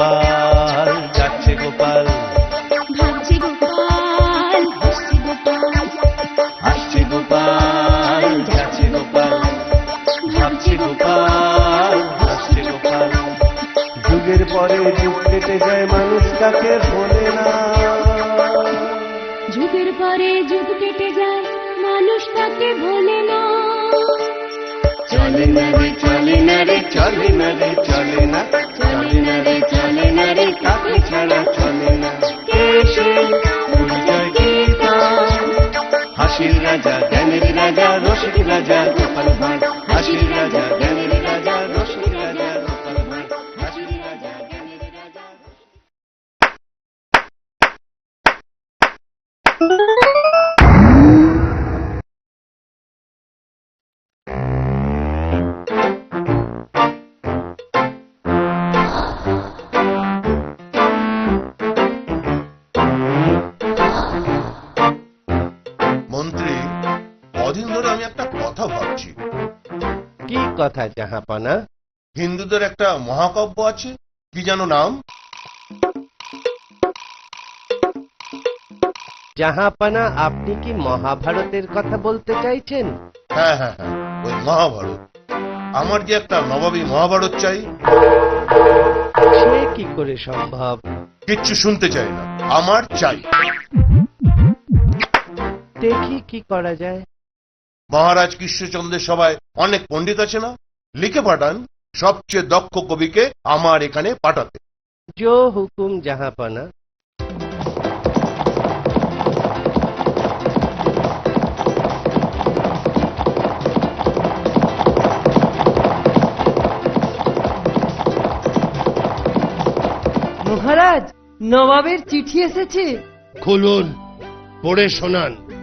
গোপাল যাচ্ছে গোপাল। ভাবছে গোপাল হাসছে গোপাল। যাচ্ছে গোপাল। ভাবছে গোপাল হাসছে গোপাল। যুগের পরে যুগ কেটে যায় মানুষ তাকে ভোলে না। যুগের পরে যুগ কেটে যায় মানুষ তাকে ভোলে না। চলে না রে, চলে না রে, চলে না রে, চলে না। চলে না রে, চলে না রে তাকে ছাড়া চলে না? হাসির রাজা, জ্ঞানের রাজা, রসিক রাজা, গোপাল ভাঁড়। হাসির রাজা, জ্ঞানের রাজা, রসিক রাজা। কথা জাহাপানা। হিন্দুদের একটা মহাকাব্য আছে কি যেন নাম? জাহাপানা আপনি কি মহাভারতের কথা বলতে চাইছেন? হ্যাঁ হ্যাঁ হ্যাঁ ওই মহাভারত। আমার যে একটা নবাবী মহাভারত চাই সে কি করে সম্ভব? কিচ্ছু শুনতে চাই না আমার চাই। দেখি কি করা যায়। মহারাজ কৃষ্ণচন্দ্রের সবাই অনেক পণ্ডিত আছে না? লিখে পাঠান সবচেয়ে দক্ষ কবিকে আমার এখানে পাঠাতে। জো হুকুম জাহাপানা। মহারাজ নবাবের চিঠি এসেছে। খুলুন পড়ে শোনান।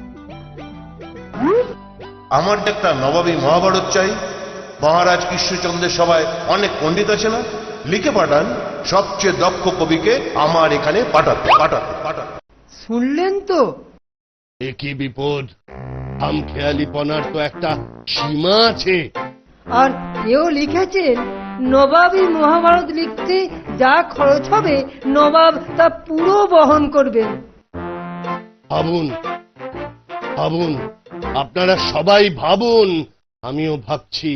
আমার যে একটা নবাবী মহাভারত চাই। মহারাজ কৃষ্ণচন্দ্রের সবাই অনেক পণ্ডিত আছে না লিখে পাঠান সবচেয়ে দক্ষ কবিকে আমার এখানে পাঠাতে পাঠাতে পাঠাতে। শুনলেন তো? এ কি বিপদ? হামখেয়ালিপনার তো একটা সীমা আছে। আর কেউ লিখেছেন নবাবী মহাভারত লিখতে যা খরচ হবে নবাব তা পুরো বহন করবেন। ভাবুন ভাবুন আপনারা সবাই ভাবুন আমিও ভাবছি।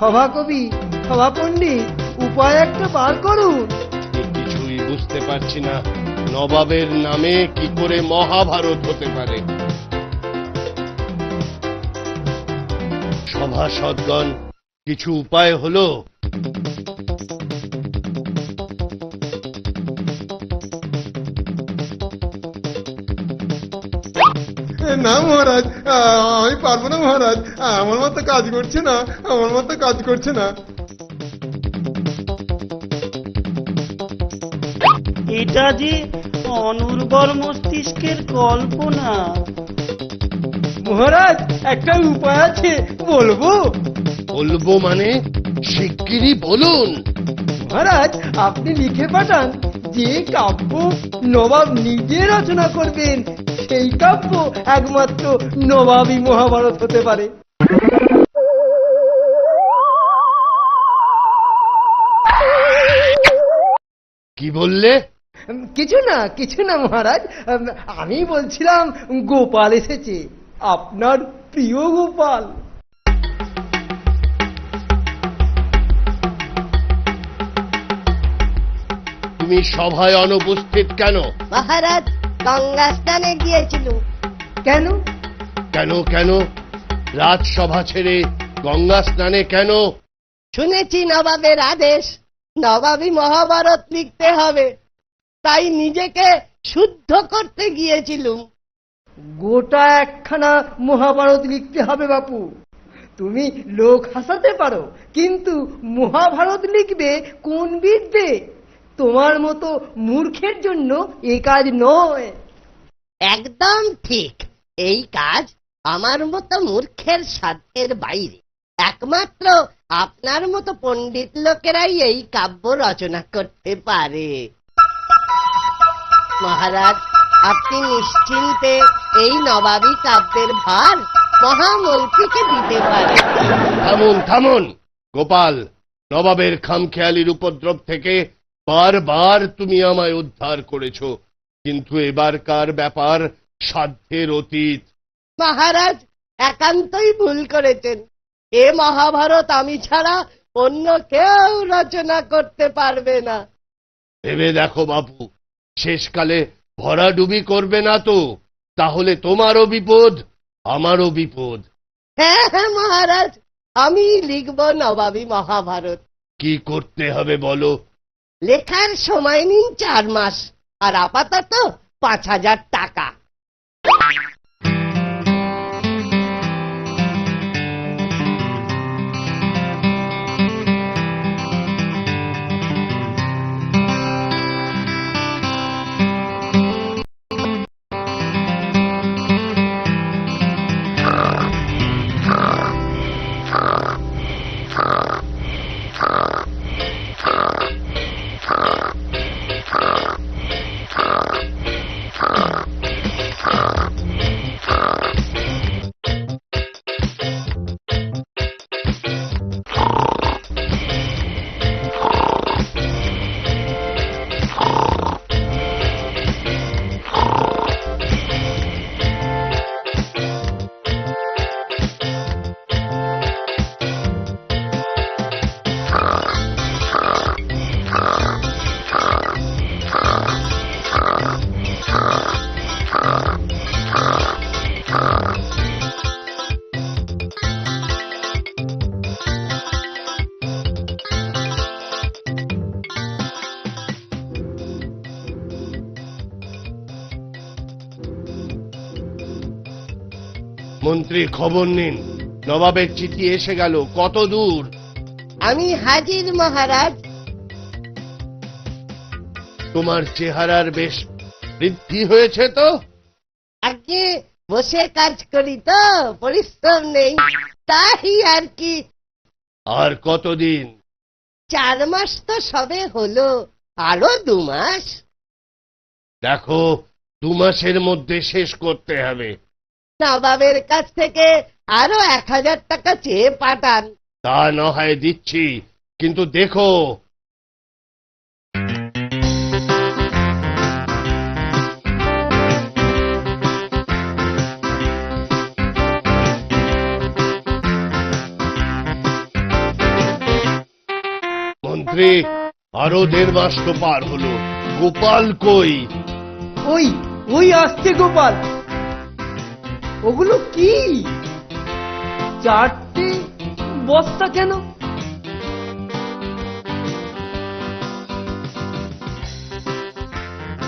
সভাকবি সভাপণ্ডিত। উপায় একটা বার করুন। কিছুই বুঝতে পারছি না। নবাবের নামে কি করে মহাভারত হতে পারে? সভাসদগণ কিছু উপায় হলো? না মহারাজ আমি পারব না মহারাজ। আমার মতো কাজ করছে না আমার মতো কাজ করছে না। এটা যে অনুর্বর মস্তিষ্কের কল্পনা। মহারাজ একটা উপায় আছে বলব? বলব মানে শিগগিরই বলুন। মহারাজ আপনি লিখে পাঠান যে কাব্য নবাব নিজে রচনা করবেন সেই কাব্য একমাত্র নবাবী মহাভারত হতে পারে। কি বললে? কিছু না কিছু না মহারাজ। আমি বলছিলাম গোপাল এসেছে। আপনার প্রিয় গোপাল। তুমি সভায় অনুপস্থিত কেন? মহারাজ গঙ্গা স্নানে গিয়েছিল। কেন? কেন কেন? রাজসভা ছেড়ে গঙ্গা স্নানে কেন? শুনেছি নবাবের আদেশ। নবাবী মহাভারত লিখতে হবে। তাই নিজেকে শুদ্ধ করতে গিয়েছিলুম। গোটা একখানা মহাভারত লিখতে হবে বাপু। তুমি লোক হাসাতে পারো কিন্তু মহাভারত লিখবে কোন বিদ্যে? তোমার মতো মূর্খের জন্য এ কাজ নয়। একদম ঠিক। এই কাজ আমার মতো মূর্খের সাধ্যের বাইরে। একমাত্র আপনার মতো পণ্ডিত লোকেরাই এই কাব্য রচনা করতে পারে। মহারাজ আপনি নিশ্চিন্তে এই নবাবী কাব্যের ভার মহামন্ত্রীকে দিতে পারেন। থামুন থামুন। গোপাল নবাবের খামখেয়ালির উপদ্রব থেকে বারবার তুমি আমায় উদ্ধার করেছ কিন্তু এবারকার ব্যাপার সাধ্যের অতীত। মহারাজ একান্তই ভুল করেছেন। এ মহাভারত আমি ছাড়া অন্য কেউ রচনা করতে পারবে না। ভেবে দেখো বাপু শেষকালে ভরাডুবি করবে না তো? তাহলে তোমারও বিপদ আমারও বিপদ। হ্যাঁ হ্যাঁ মহারাজ আমি লিখব নবাবী মহাভারত। কি করতে হবে বলো? লেখার সময় নিন চার মাস আর আপাতত পাঁচ হাজার টাকা। মন্ত্রী খবর নিন। নবাবের চিঠি এসে গেল কত দূর? আমি হাজির মহারাজ। তোমার চেহারার বেশ বৃদ্ধি হয়েছে তো? আগে বসে কাজ করি তো পরিশ্রম নেই তাই আর কি। আর কতদিন? চার মাস তো সবে হলো আরও দু মাস। দেখো দু মাসের মধ্যে শেষ করতে হবে। নবাবের কাছ থেকে আরও এক হাজার টাকা চেয়ে পাঠান। তা না হয় দিচ্ছি কিন্তু দেখো। মন্ত্রী আরও দেড় মাস তো পার হলো। গোপাল কই? ওই ওই আসছে গোপাল। ওগুলো কি? চারটে বস্তা কেন?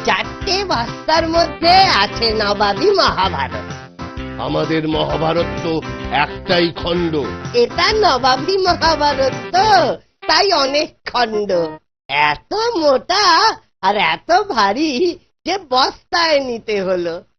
চারটে বস্তার মধ্যে আছে নবাবী মহাভারত। আমাদের মহাভারত তো একটাই খণ্ড। এটা নবাবী মহাভারত তো তাই অনেক খণ্ড। এত মোটা আর এত ভারী যে বস্তায় নিতে হলো।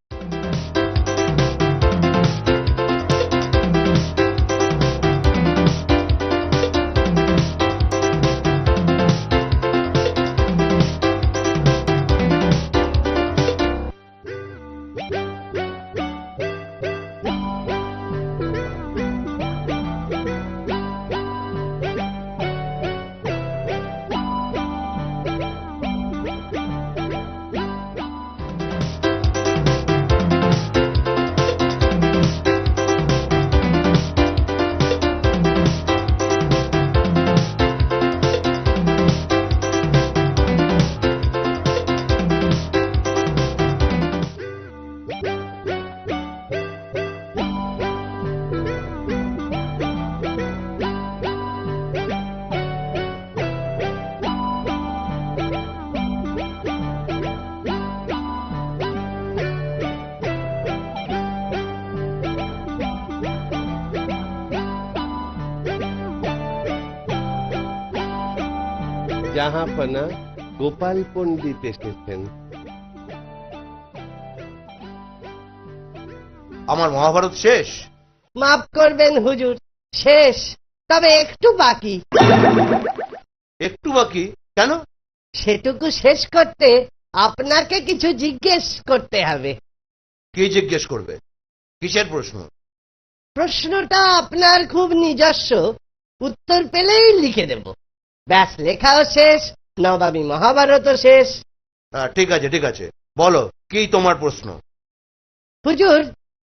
জাহাপনা গোপাল পণ্ডিত এসেছেন। আমার মহাভারত শেষ? মাফ করবেন হুজুর শেষ। তবে একটু বাকি। একটু বাকি? কেন? সেটুকু শেষ করতে আপনাকে কিছু জিজ্ঞেস করতে হবে। কে জিজ্ঞেস করবে? কিসের প্রশ্ন? প্রশ্নটা আপনার খুব নিজস্ব। উত্তর পেলেই লিখে দেব। ব্যাস লেখাও শেষ নবাবী মহাভারতও শেষ। হ্যাঁ, ঠিক আছে ঠিক আছে। বলো কি তোমার প্রশ্ন? হুজুর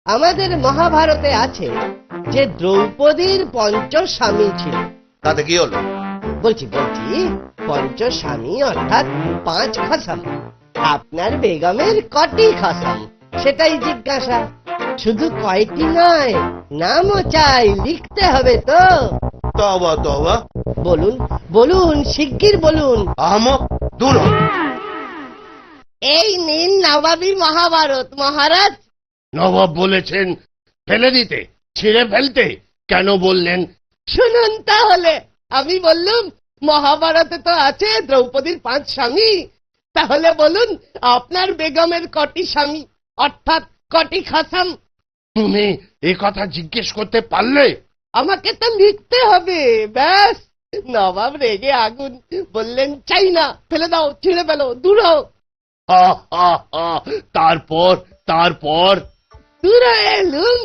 আমাদের মহাভারতে আছে যে দ্রৌপদীর পঞ্চ স্বামী ছিল। তাতে কি হলো? বলছি বলছি পঞ্চ স্বামী অর্থাৎ পাঁচ খসম। আপনার বেগমের কটি খসম সেটাই জিজ্ঞাসা। শুধু কয়টি নয় নামও চাই লিখতে হবে তো। তবা তবা বলুন বলুন শিগগির বলুন। আহমক হ। এই নিন নবাবী মহাভারত মহারাজ। নবাব বলেছেন ফেলে দিতে ছিঁড়ে ফেলতে। কেন বললেন? শুনুন তাহলে আমি বললুম মহাভারতে তো আছে দ্রৌপদীর পাঁচ স্বামী। তাহলে বলুন আপনার বেগমের কটি স্বামী অর্থাৎ কটি খাসাম? তুমি এ কথা জিজ্ঞেস করতে পারলে? আমাকে তো লিখতে হবে ব্যাস। নবাব রেগে আগুন বললেন চাই না ফেলে দাও ছিঁড়ে ফেলো দূর হও। তারপর তারপর দূর এলুম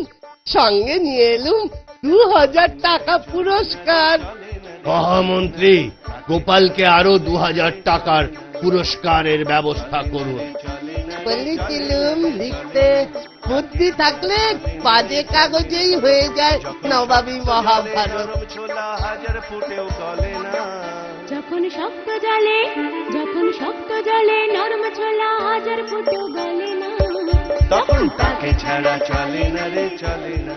সঙ্গে নিয়ে এলুম দু হাজার টাকা পুরস্কার মহামন্ত্রী গোপালকে আরও দু হাজার টাকার পুরস্কারের ব্যবস্থা করুন বলেছিলুম লিখতে বুদ্ধি থাকলে বাজে কাগজেই হয়ে যায় নবাবী মহাভারত। ছোলা হাজার ফুটেও গলে না যখন শক্ত জলে যখন শক্ত জলে নরম ছোলা হাজার ফুটো গলে না। তখন তাকে ছাড়া চলে না রে চলে না।